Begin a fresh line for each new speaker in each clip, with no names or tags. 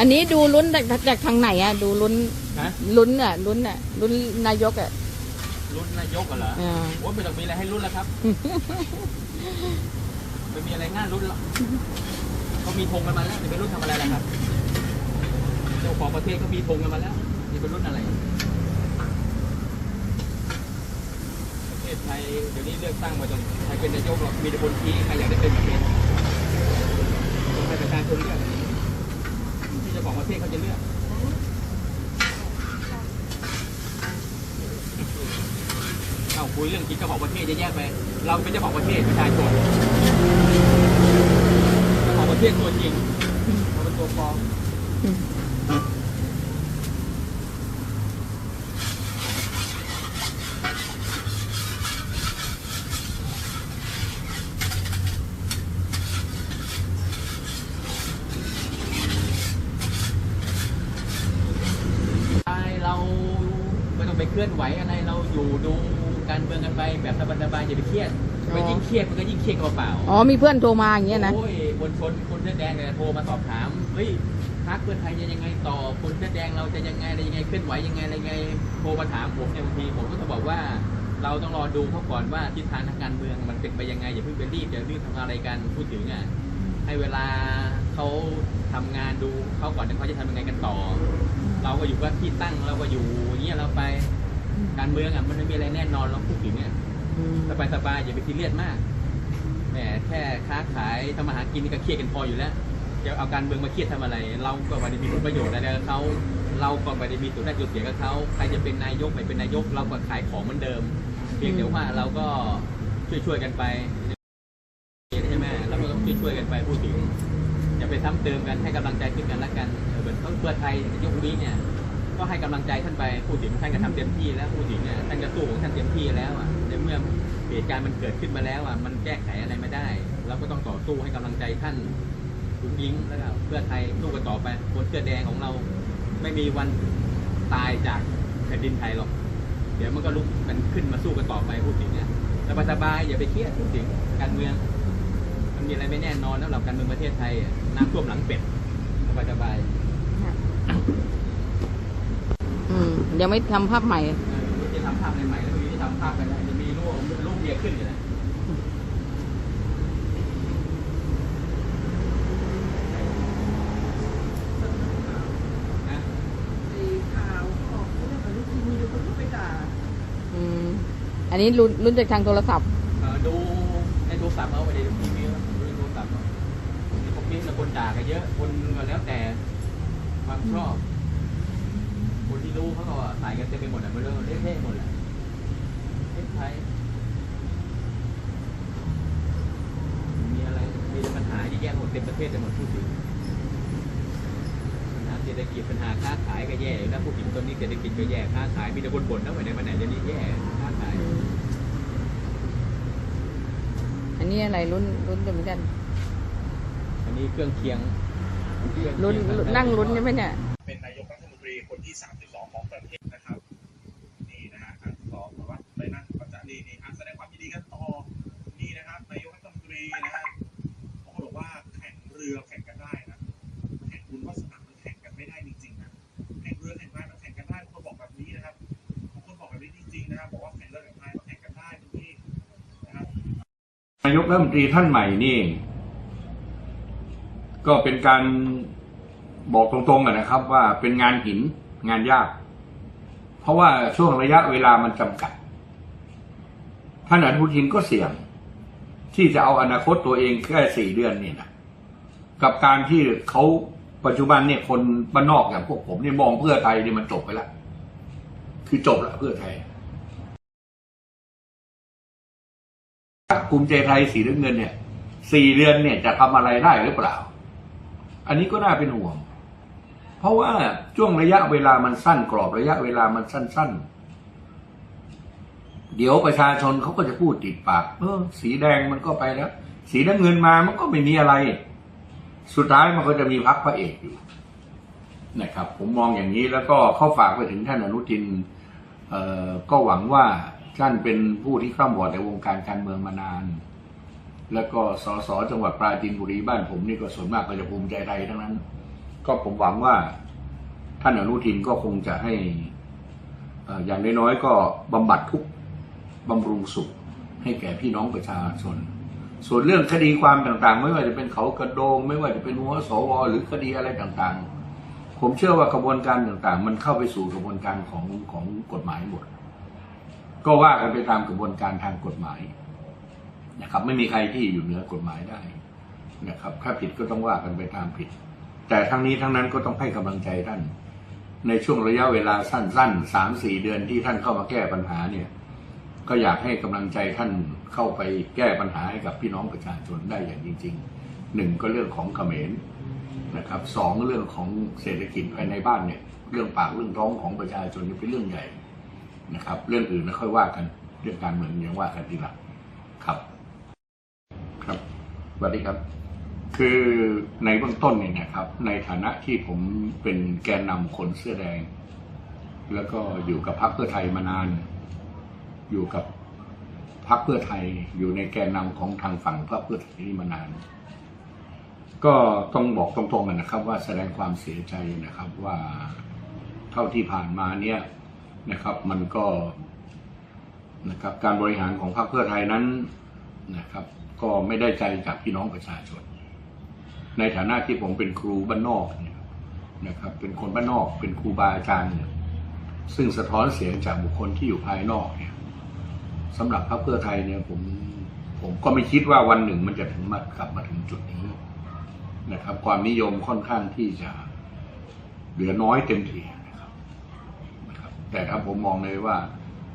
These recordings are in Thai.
อันนี้
ดูลุ้นจากจากทางไหนอะดูลุ้น
ฮะ
ลุ้นอะลุ้นอะลุ้นนายกอะ
รุ่นนายกเหรอ
อ่า
โอ้ไม่ต้องมีอะไรให้รุ่นแล้วครับ ไม่มีอะไรง่ายรุ่นหรอกเขามีธงกันมาแล้วจะไปรุ่นทำอะไรล่ะครับ เจ้าของประเทศก็มีธงกันมาแล้วจะไปรุ่นอะไร ประเทศไทยเดี๋ยวนี้เลือกตั้งมาจนใครเป็นนายกหรอกมีแต่คนชี้ใครอยากได้เป็นประเทศต้องให้ประชาชนเลือกที่เจ้าของ ประเทศเขาจะเลือกเราคุยเรื่องคิดเจ้าของประเทศจะแยกไป เราเป็นเจ้าของประเทศประชาชนเจ้าของประเทศตัวจริงเราเป็นตัวปลอม ใช่เรา ไม่ต้องไปเคลื่อนไหวอะไรเราอยู่ดูการเมืองกันไปแบบสบายๆอย่าไปเครียดไปยิ่งเครียดมันก็ยิ่งเครียดกันเปล่าๆ
อ๋อมีเพื่อนโทรมาอย่างเงี้ยนะ
โอ้ยคนชนคนเสื้อแดงเนี่ยโทรมาสอบถามเฮ้ยพรรคเพื่อไทยจะยังไงต่อคนเสื้อแดงเราจะยังไงอะไรยังไงเคลื่อนไหวยังไงอะไรยังไงโทรมาถามผมเนี่ยบางทีผมก็จะบอกว่า เราต้องรอดูเขาก่อนว่าทิศทางทางการเมืองมันเป็นไปยังไงอย่าเพิ่งไปรีบอย่ารีบทำอะไรกันพูดถึงอะให้เวลาเขาทำงานดูเขาก่อนว่าเขาจะทำยังไงกันต่อ เราก็อยู่กับที่ตั้งเราก็อยู่อย่างเงี้ยเราไปการเมืองอะมันไม่มีอะไรแน่นอนเราพูดถึงอะสบายสบายๆอย่าไปซีเรียสมากแหมแค่ค้าขายทำมาหากินนี่ก็เครียดกันพออยู่แล้วจะเอาการเมืองมาเครียดทำอะไร เราก็ไม่ได้มีผลประโยชน์อะไรกับเขาเราก็ไม่ได้มีส่วนได้ส่วนเสียกับเขาใครจะเป็นนายกไม่เป็นนายก เราก็ขายของเหมือนเดิม เพียงแต่ว่าเราก็ช่วยๆกันไปใช่ไหมเราก็ต้องช่วยๆกันไปพูดถึงอย่าไปซ้ำเติมกันให้กำลังใจซึ่งกันและกัน เพื่อไทยยกนี้เนี่ยก็ให้กำลังใจท่านไปพูดถึงท่านก็ทำเต็มที่แล้วพูดถึงเนี่ยท่านก็สู้ของท่านเต็มที่แล้วอะในเมื่อเหตุการณ์มันเกิดขึ้นมาแล้วอะมันแก้ไขอะไรไม่ได้เราก็ต้องต่อสู้ให้กำลังใจท่านคุณยิงแล้วก็เพื่อไทยสู้กันต่อไปคนเสื้อแดงของเราไม่มีวันตายจากแผ่นดินไทยหรอก เดี๋ยวมันก็ลุกกันขึ้นมาสู้กันต่อไปพูดถึงเนี่ยสบายๆอย่าไปเครียดพูดถึงการเมือง มันมีอะไรไม่แน่นอนนะสำหรับการเมืองประเทศไทยน้ำท่วมหลังเป็ดสบายๆ
อืมยังไม่ทำภาพใหม่
เออจะทำภาพใหม่ๆแล้วมีที่ทำภาพกันนะจะมีรูปรูปเบียร์ขึ้นอยู่นะนะ
ไอ้ข่าวออกเรื่องของทีวีดูคนก็ไปด่า
อืม อันนี้ลุ้นลุ้นจากทางโทรศัพท์
เออดูในโทรศัพท์เอาไปในทีวีเอาดูในโทรศัพท์เอาในคอมเมนต์นะคนด่ากันเยอะคนก็แล้วแต่ ความชอบ คนที่รู้เขาก็ใส่กันเต็มไปหมดอะมันเรื่องเละๆหมดแหละเละไทยมีอะไร มีแต่ปัญหาเยอะแยะหมดเต็มประเทศไปหมดพูดถึงปัญหาเศรษฐกิจปัญหาค้าขายก็แย่อยู่แล้วพูดถึงตอนนี้เศรษฐกิจก็แย่ค้าขายมีแต่คนบ่นนะวันไหนวันไหนจะนี้แย่ค้าขาย
อันนี้อะไรลุ้นลุ้นกันเหมือนกัน
อันนี้เครื่องเคียง
ลุ้นนั่งลุ้นใช่ไหมเนี่ย
เป็นนายกรัฐมนตรีคนที่ 32 ของประเทศนะครับ นี่นะฮะอันสองบอกว่าอะไรนะปัจจานีนี่อะแสดงความยินดีกันต่อนี่นะครับนายกรัฐมนตรีนะฮะเขาบอกว่าแข่งเรือแข่งกันได้นะแข่งบุญวาสนามันแข่งกันไม่ได้จริงๆนะแข่งเรือแข่งพายมันแข่งกันได้คนบอกแบบนี้นะครับบางคนบอกแบบนี้จริงๆนะครับบอกว่าแข่งเรือแข่งพายมันแข่งกันได้ทุกที่นะครับ
นายกรัฐมนตรีท่านใหม่นี่ ก็เป็นการบอกตรงๆอะนะครับ ว่าเป็นงานหินงานยาก เพราะว่าช่วงระยะเวลามันจำกัดท่านอนุทินก็เสี่ยง ที่จะเอาอนาคตตัวเองแค่สี่เดือนนี่นะกับการที่เขาปัจจุบันเนี่ยคนบ้านนอกอย่างพวกผมเนี่ยมองเพื่อไทยเนี่ยมันจบไปแล้วคือจบละเพื่อไทยภูมิใจไทยสีน้ำเงินเนี่ยสี่เดือนเนี่ยจะทำอะไรได้หรือเปล่า อันนี้ก็น่าเป็นห่วง เพราะว่าช่วงระยะเวลามันสั้นกรอบระยะเวลามันสั้น ๆ เดี๋ยวประชาชนเขาก็จะพูดติดปาก เออ สีแดงมันก็ไปแล้ว สีน้ำเงินมามันก็ไม่มีอะไร สุดท้ายมันก็จะมีพักพระเอกอยู่นะครับ ผมมองอย่างนี้แล้วก็เข้าฝากไปถึงท่านอนุทินก็หวังว่าท่านเป็นผู้ที่คร่ำวอดในวงการการเมืองมานาน แล้วก็สสจังหวัดปราจีนบุรีบ้านผมนี่ก็ส่วนมากก็จะภูมิใจไทยทั้งนั้น ก็ผมหวังว่าท่านอนุทินก็คงจะให้อย่างน้อยๆก็บำบัดทุกบำรุงสุขให้แก่พี่น้องประชาชน ส่วนเรื่องคดีความต่างๆ ไม่ว่าจะเป็นเขากระโดง ไม่ว่าจะเป็นหัวสวหรือคดีอะไรต่างๆ ผมเชื่อว่ากระบวนการต่างๆ มันเข้าไปสู่กระบวนการของของกฎหมายหมด ก็ว่ากันไปตามกระบวนการทางกฎหมาย นะครับ ไม่มีใครที่อยู่เหนือกฎหมายได้นะครับ ถ้าผิดก็ต้องว่ากันไปตามผิด แต่ทั้งนี้ทั้งนั้นก็ต้องให้กำลังใจท่าน ในช่วงระยะเวลาสั้นๆสามสี่เดือนที่ท่านเข้ามาแก้ปัญหาเนี่ย ก็อยากให้กำลังใจท่านเข้าไปแก้ปัญหาให้กับพี่น้องประชาชนได้อย่างจริงๆหนึ่งก็เรื่องของเขมรนะครับสองเรื่องของเศรษฐกิจภายในบ้านเนี่ย เรื่องปากเรื่องท้องของประชาชนนี่เป็นเรื่องใหญ่นะครับ เรื่องอื่นไม่ค่อยว่ากันเรื่องการเมืองยังว่ากันทีหลังครับ สวัสดีครับ คือในเบื้องต้นเนี่ยนะครับ ในฐานะที่ผมเป็นแกนนำคนเสื้อแดง แล้วก็อยู่กับพรรคเพื่อไทยมานาน อยู่กับพรรคเพื่อไทยอยู่ในแกนนำของทางฝั่งพรรคเพื่อไทยนี่มานาน ก็ต้องบอกตรงๆกันนะครับ ว่าแสดงความเสียใจนะครับว่าเท่าที่ผ่านมาเนี่ยนะครับ มันก็นะครับการบริหารของพรรคเพื่อไทยนั้นนะครับ ก็ไม่ได้ใจจากพี่น้องประชาชน ในฐานะที่ผมเป็นครูบ้านนอกเนี่ยนะครับ เป็นคนบ้านนอก เป็นครูบาอาจารย์เนี่ยซึ่งสะท้อนเสียงจากบุคคลที่อยู่ภายนอกเนี่ยสำหรับพรรคเพื่อไทยเนี่ยผมผมก็ไม่คิดว่าวันหนึ่งมันจะถึงมากลับมาถึงจุดนี้นะครับ ความนิยมค่อนข้างที่จะเหลือน้อยเต็มทีนะครับนะครับ แต่ถ้าผมมองเลยว่า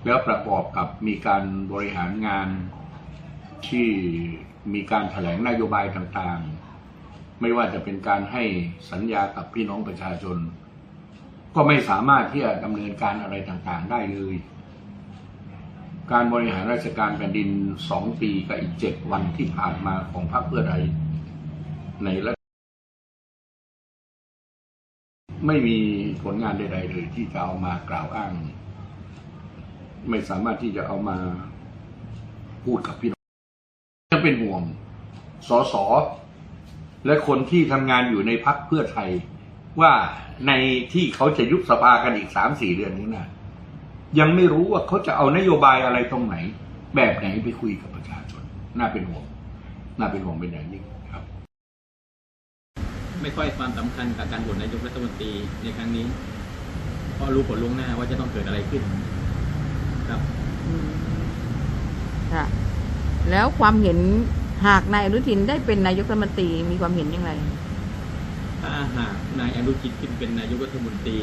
แล้วประกอบกับมีการบริหารงาน ที่มีการแถลงนโยบายต่างๆ ไม่ว่าจะเป็นการให้สัญญากับพี่น้องประชาชน ก็ไม่สามารถที่จะดำเนินการอะไรต่างๆได้เลย การบริหารราชการแผ่นดินสองปีกับอีกเจ็ดวันที่ผ่านมาของพรรคเพื่อไทยในรัฐไม่มีผลงานใด ๆ เลยที่จะเอามากล่าวอ้าง ไม่สามารถที่จะเอามาพูดกับพี่น้อง ยังเป็นห่วงสสและคนที่ทำงานอยู่ในพักเพื่อไทย ว่าในที่เขาจะยุบสภากันอีกสามสี่เดือนนี้นะยังไม่รู้ว่าเขาจะเอานโยบายอะไรตรงไหน แบบไหนไปคุยกับประชาชน น่าเป็นห่วง น่าเป็นห่วงเป็นอย่างยิ่งครับ
ไม่ค่อยความสำคัญกับการโหวตนายกรัฐมนตรีในครั้งนี้เพราะรู้ผลล่วงหน้าว่าจะต้องเกิดอะไรขึ้น ครับ
อืมค่ะ แล้วความเห็นหากนายอนุทินได้เป็นนายกรัฐมนตรีมีความเห็นอย่างไร
ถ้าหากนายอนุทินขึ้นเป็นนายกรัฐมนตรี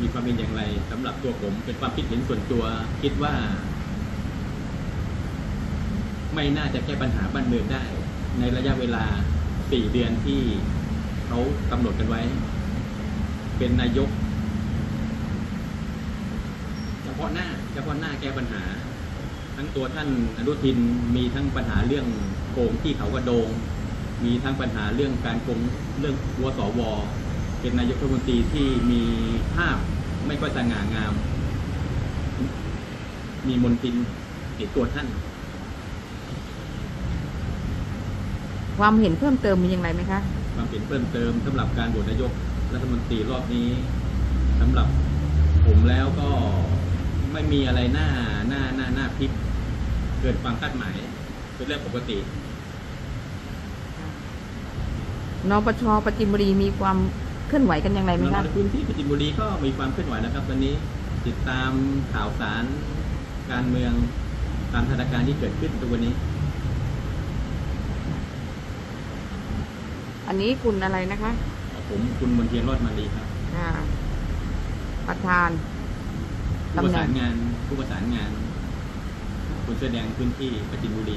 มีความเป็นอย่างไรสำหรับตัวผมเป็นความคิดเห็นส่วนตัวคิดว่า ไม่น่าจะแก้ปัญหาบ้านเมืองได้ ในระยะเวลาสี่เดือนที่เขากำหนดกันไว้ เป็นนายกเฉพาะหน้าเฉพาะหน้าแก้ปัญหา ทั้งตัวท่านอนุทินมีทั้งปัญหาเรื่องโกงที่เขากระโดง มีทั้งปัญหาเรื่องการโกงเรื่องวัวสวเป็นนายกรัฐมนตรีที่มีภาพไม่ค่อยสง่างาม มีมนทินติดตัวท่าน
ความเห็นเพิ่มเติมมีอย่างไรไหมคะ
ความเห็นเพิ่มเติมสำหรับการโหวตนายกรัฐมนตรีรอบนี้สำหรับผมแล้วก็ไม่มีอะไรน่าน่าน่าน่าพลิก เกินความคาดหมายเป็นเรื่องปกติ
นปชปจินบุรีมีความเคลื่อนไหวกันอย่างไรไหม
น้
คะ
องๆในพื้นที่ปจินบุรีก็มีความเคลื่อนไหวนะครับ วันนี้ติดตามข่าวสารการเมืองตามสถานการณ์ที่เกิดขึ้นทุกวันนี้
อันนี้คุณอะไรนะคะ
ผมคุณมนเทียนรอดมาลีครับ
อ่าประธาน
ผู้ประ
ตำแหน่
สางนงานผู้ประสานงาน คนเสื้อแดงพื้นที่ปจินบุรี